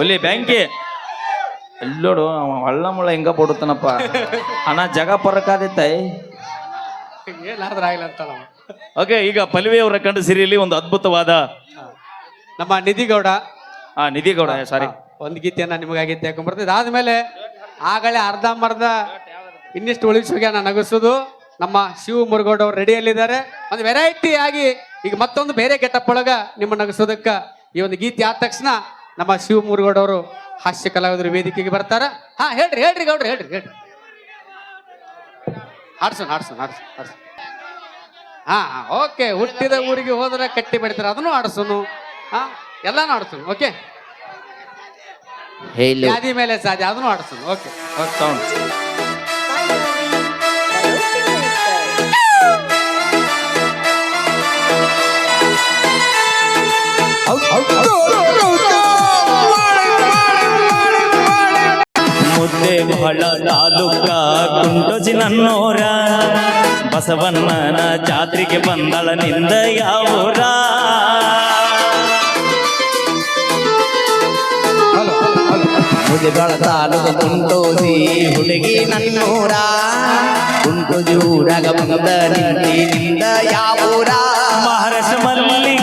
ಒಲ್ಲಿ ಬ್ಯಾಂಕಿ. ಎಲ್ಲೋಡು ಹಳ್ಳ ಮುಳ್ಳ ಹಿಂಗ ಪಡುತ್ತನಪ್ಪ ಅಣ್ಣ ಜಗ ಪರಕಾದಿತ್ತೈ. ಏನಾದ್ರೂ ಆಗಿಲ್ಲ ಅಂತ ಓಕೆ ಈಗ ಪಲ್ವಿ ಅವರ ಕಂಡು ಸಿರಿಯಲ್ಲಿ ಒಂದು ಅದ್ಭುತವಾದ ನಮ್ಮ ನಿಧಿಗೌಡ. ಆ ನಿಧಿಗೌಡ ಸಾರಿ ಒಂದು ಗೀತೆಯನ್ನ ನಿಮಗಾಗಿ ತೆಗೊಂಡ್ಬರ್ತದೆ ಆದ್ಮೇಲೆ ಆಗಲೇ ಅರ್ಧಂಬರ್ಧ ಇನ್ನಿಷ್ಟು ಉಳಿಸೋಗ್ಯಾನ ನಗಿಸೋದು ನಮ್ಮ ಶಿವ ಮುರುಗೌಡ ಅವ್ರು ರೆಡಿಯಲ್ಲಿದ್ದಾರೆ. ಒಂದು ವೆರೈಟಿ ಆಗಿ ಈಗ ಮತ್ತೊಂದು ಬೇರೆ ಗೆಟಪ್ ಒಳಗ ನಿಮ್ಮ ನಗಿಸೋದಕ್ಕ ಈ ಒಂದು ಗೀತೆ ಆದ ತಕ್ಷಣ ನಮ್ಮ ಶಿವಮೂರ್ಗೌಡವರು ಹಾಸ್ಯ ಕಲಾವಿದರು ವೇದಿಕೆಗೆ ಬರ್ತಾರ. ಹಾ ಹೇಳ್ರಿ ಹೇಳ್ರಿ ಗೌಡ್ರಿ ಹೇಳ್ರಿ ಹೇಳ್ರಿ. ಹಾಡ್ಸೋಣ ಹಾಡ್ಸೋಣ ಹಾಡ್ಸೋಣ ಹಾಡ್ಸೋಣ. ಹಾ ಓಕೆ. ಹುಟ್ಟಿದ ಊರಿಗೆ ಹೋದ್ರೆ ಕಟ್ಟಿ ಬೆಳಿತಾರೆ ಅದನ್ನು ಆಡ್ಸೋನು ಹಾ ಎಲ್ಲಾನು ಆಡ್ಸೋನು ಓಕೆ? ಹೇಳಿ. ಯಾದಿ ಮೇಲೆ ಸಾಧ್ಯ ಅದನ್ನು ಆಡ್ಸೋನು ಓಕೆ ಸೌಂಡ್ ಬಹಳ ತಾಲೂಕ ಕುಂಟೋಜಿ ನನ್ನೋರ. ಬಸವಣ್ಣನ ಜಾತ್ರೆಗೆ ಬಂದಳ ನಿಂದ ಯಾವೂರ. ಮುದಿಗಳ ತಾಲು ಕುಂಟೋಜಿ ಹುಡುಗಿ ನನ್ನೂರ. ಕುಂಟೋಜಿ ಊರಾಗ ಬಂದ ನಿಂದ ಯಾವೂರ. ಮಹಾರಾಷ್ಟ್ರ ಮಲ್ಲಿಗೆ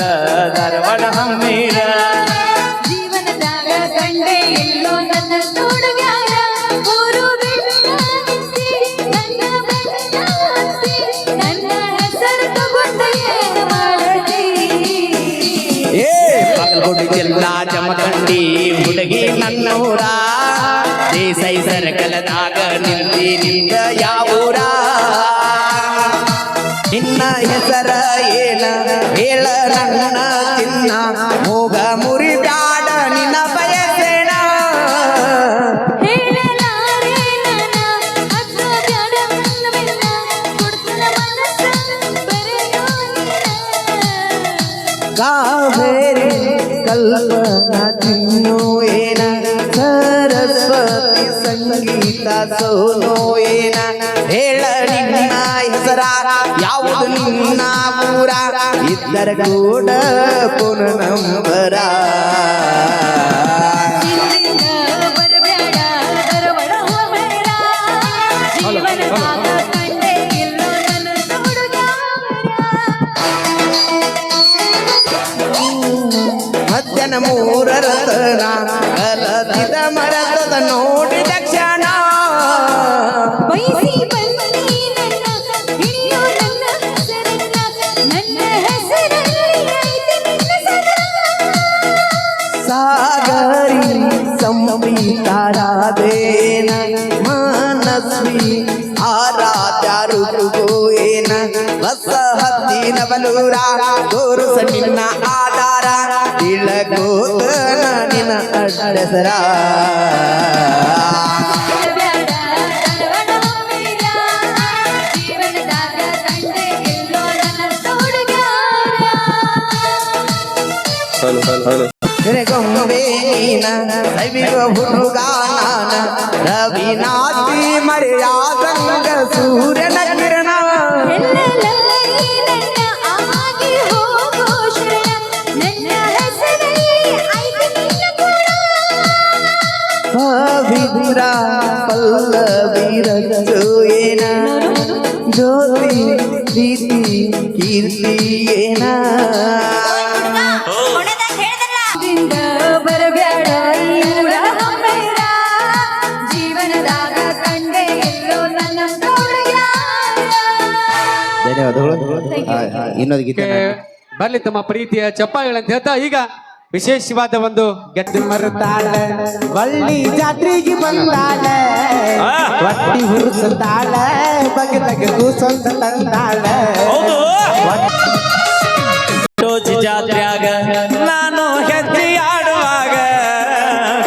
ಬರಬ್ಯಾಡ ಧಾರವಾಡ ಹಮ್ಮೀರ ಜೀವನದಾಗ ಕಂಡೆ ಎಲ್ಲೋ ನನ್ನ ನೋಡುಗ್ಯಾರ ಊರು ಬಿಟ್ಟ ನಿಂತಿ, ನನ್ನ ಬೆನ್ನ ಹತ್ತಿ, ನನ್ನ ಹೆಸರು ತಗೊಂಡು ಏನು ಮಾಡಲಿ ಏ ಬಾಗಲಕೋಟೆ ಜಿಲ್ಲಾ ಜಮಖಂಡಿ ಹುಡುಗಿ ನನ್ನೂರ ದೇಸೈ ಸರ್ಕಲದಾಗ ನಿಂತಿ ನಿಂದ ಯಾವೂರ ನಿನ್ನ ಹೆಸರ ಏನ? ಹೇಳ ನನ್ನ ತಿನ್ನ ಹೋಗ ಮುರಿದಾಡ ನಿನ್ನ ಬಯಸೇಣ. ಕಾವೇರಿ ಕಲ್ಪನಾ ಚಿನ್ನು ಏನ ಸರಸ್ವತಿ ಸಂಗೀತ ಸೋನೋ ಏನ ಹೇಳ ನಿನ್ನ ಹೆಸರ ಯಾವುದು ನಿನ್ನ ಊರ ಇದ್ದರ ಕೂಡ ಪುನ ನಂಬರ ನನ್ನ ಹೆಸರನ್ನ ನನ್ನ ಹೆಸರಲ್ಲಿ ಐತೆ ನಿನ್ನ ಸರ ಸಾಗರಿ ಸಂಪೀತಾರಾಧೇನ ಮಾನಸ್ವಿ ಆರಾಧ್ಯಾರುಗೋಯೇನ ಬಸ ಹತ್ತಿನ ಬಲೂರ ತೋರುಸ ನಿನ್ನ ಆಧಾರ ಹುಡುಗ ನಾನ ರವಿನಾಥಿ ಮರೆಯಾದಂಗ ಏನ? ಜ್ಯೋತಿ ಪ್ರೀತಿ ಕೀರ್ತಿ ಏನ. ಜೀವನದಾಗ ಕಂಡೆ ಎಲ್ಲೋ ನನ್ನ. ಧನ್ಯವಾದಗಳು. ಇನ್ನೊಂದು ಗೀತೆ ಬರ್ಲಿ ತಮ್ಮ ಪ್ರೀತಿಯ ಚಪ್ಪಾಳೆಗಳಂತ ಹೇಳ್ತಾ ಈಗ ವಿಶೇಷವಾದ ಒಂದು ಗೆದ್ದು ಮರುತಾಳ. ಬಳ್ಳಿ ಜಾತ್ರೆಗೆ ಬಂದಾಳ. ಒಟ್ಟಿ ಹುರುಸಂತಾಳ ಬಗೆ ಕೂಸೊಂದ ತಂದಾಳ. ತಂದಾಳೆ ಜಾತ್ರ್ಯಾಗ